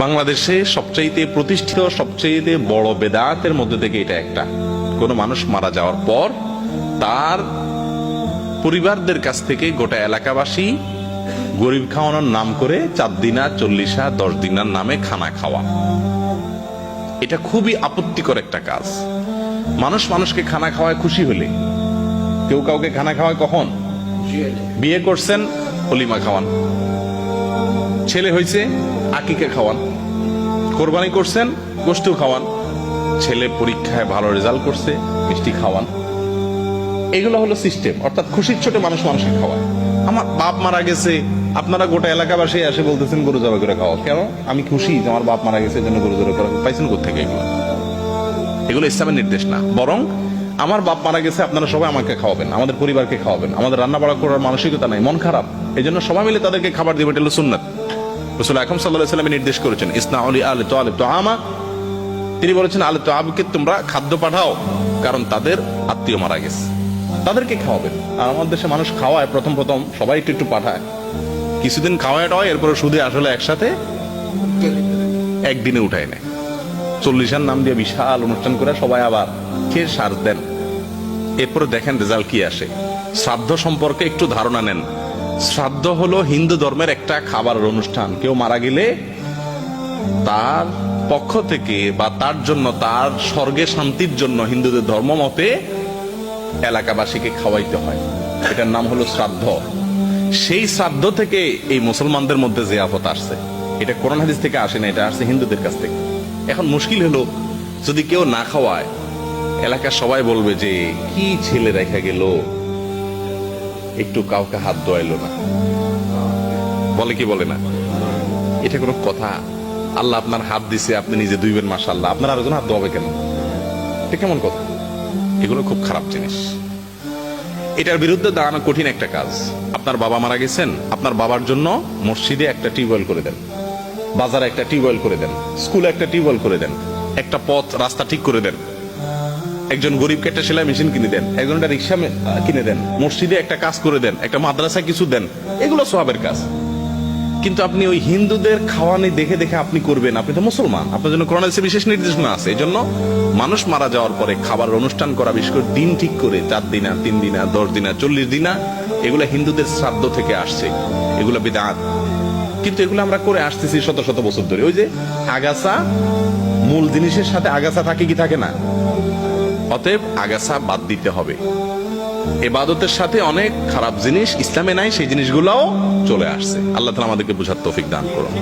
বাংলাদেশে সবচাইতে প্রতিষ্ঠিত সবচাইতে বড় বেদাতের মধ্যে থেকে এটা একটা। কোনো মানুষ মারা যাওয়ার পর তার পরিবারদের কাছ থেকে গোটা এলাকাবাসী গরিব খাওয়ানোর নাম করে চার দিনা চল্লিশা দশ দিনার নামে খানা খাওয়া। এটা খুবই আপত্তিকর একটা কাজ। মানুষ মানুষকে খানা খাওয়ায় খুশি হলে। কেউ কাউকে খানা খাওয়ায় কখন? বিয়ে করছেন অলিমা খাওয়ান। ছেলে হয়েছে আকিকে খাওয়ান। কোরবানি করছেন গোষ্ঠ খাওয়ান। ছেলে পরীক্ষায় ভালো রেজাল্ট করছে, মিষ্টি খাওয়ান। এগুলো হলো সিস্টেম। অর্থাৎ খুশির ছোটে মানুষ মানুষকে খাওয়ায়। আমার বাপ মারা গেছে, আপনারা গোটা এলাকাবাসী এসে বলতেছেন, গরু জবাই করে খাওয়া কেন? আমি খুশি যে আমার বাপ মারা গেছে, এই জন্য গরু জবাই করা পাইছেন কোথেকে এগুলো? এগুলো ইসলামের নির্দেশ না। বরং আমার বাপ মারা গেছে, আপনারা সবাই আমাকে খাওয়াবেন, আমাদের পরিবারকে খাওয়াবেন। আমাদের রান্না বাড়া করার মানসিকতা নাই, মন খারাপ। এই জন্য সবাই মিলে তাদেরকে খাবার দিবে, এটা হলো সুন্নাত। রসুল আকরম সাল্লাহ নির্দেশ করেছেন ইসনা আলী আলে তো আলে তো আমা তিনি বলেছেন আলে তো আবকে তোমরা খাদ্য পাঠাও, কারণ তাদের আত্মীয় মারা গেছে। তাদেরকে খাওয়াবেন। আর আমাদের দেশে মানুষ খাওয়ায়, প্রথম প্রথম সবাই একটু একটু পাঠায়। কিছুদিন খাওয়ায় টাওয়ায় এরপরে শুধু আসলে একসাথে একদিনে উঠায় নেয়। চল্লিশের নাম দিয়ে বিশাল অনুষ্ঠান করে সবাই আবার খেয়ে সার দেন। এরপরে দেখেন রেজাল্ট কি আসে। শ্রাদ্ধ সম্পর্কে একটু ধারণা নেন। শ্রাদ্ধ হলো হিন্দু ধর্মের একটা খাবারের অনুষ্ঠান। কেউ মারা গেলে তার পক্ষ থেকে বা তার জন্য, তার স্বর্গে শান্তির জন্য হিন্দুদের ধর্ম মতে এলাকাবাসীকে খাওয়াইতে হয়। এটার নাম হলো শ্রাদ্ধ। সেই শ্রাদ্ধ থেকে এই মুসলমানদের মধ্যে যে জিয়াফত আসছে। এটা কোরআন হাদিস থেকে আসে না, এটা আসছে হিন্দুদের কাছ থেকে। এখন মুশকিল হলো, যদি কেউ না খাওয়ায়, এলাকার সবাই বলবে যে, কি ছেলে রেখা গেল? একটু কাউকে হাত দোয়াইলো না। বলে কি বলে না? এটা কোনো কথা। আল্লাহ আপনার হাত দিছে, আপনি নিজে দুইবেন মাসাল্লাহ আপনার আরেকজন হাত দোয়াবে কেন? এটা কেমন কথা? এগুলো খুব খারাপ জিনিস। এটার বিরুদ্ধে দাঁড়ানো কঠিন একটা কাজ। আপনার বাবা মারা গেছেন, আপনার বাবার জন্য মসজিদে একটা টিউবওয়েল করে দেন। বাজারে একটা টিউবওয়েল করে দেন। স্কুলে একটা টিউবওয়েল করে দেন। একটা পথ, রাস্তা ঠিক করে দেন। একজন গরিবকে একটা সেলাই মেশিন কিনে দেন, একজন একটা রিক্সা কিনে দেন, মসজিদে একটা কাজ করে দেন, একটা মাদ্রাসা কিছু দেন, এগুলো সবের কাজ। কিন্তু আপনি ওই হিন্দুদের খাওয়ানি দেখে দেখে আপনি করবেন, আপনি তো মুসলমান, আপনার জন্য করোনা বিশেষ নির্দেশনা আছে এই জন্য মানুষ মারা যাওয়ার পরে খাবার অনুষ্ঠান করা, বিশেষ করে দিন ঠিক করে, চার দিনা, তিন দিনা, দশ দিনা, চল্লিশ দিনা, এগুলো হিন্দুদের শ্রাদ্ধ থেকে আসছে, এগুলো বিদাত। কিন্তু এগুলো আমরা করে আসতেছি শত শত বছর ধরে। ওই যে আগাছা, মূল জিনিসের সাথে আগাছা থাকে কি থাকে না? অতএব আগাছা বাদ দিতে হবে। এবাদতের সাথে অনেক খারাপ জিনিস ইসলামে নাই, সেই জিনিসগুলোও চলে আসছে। আল্লাহ তালা আমাদেরকে বুঝার তৌফিক দান করুন।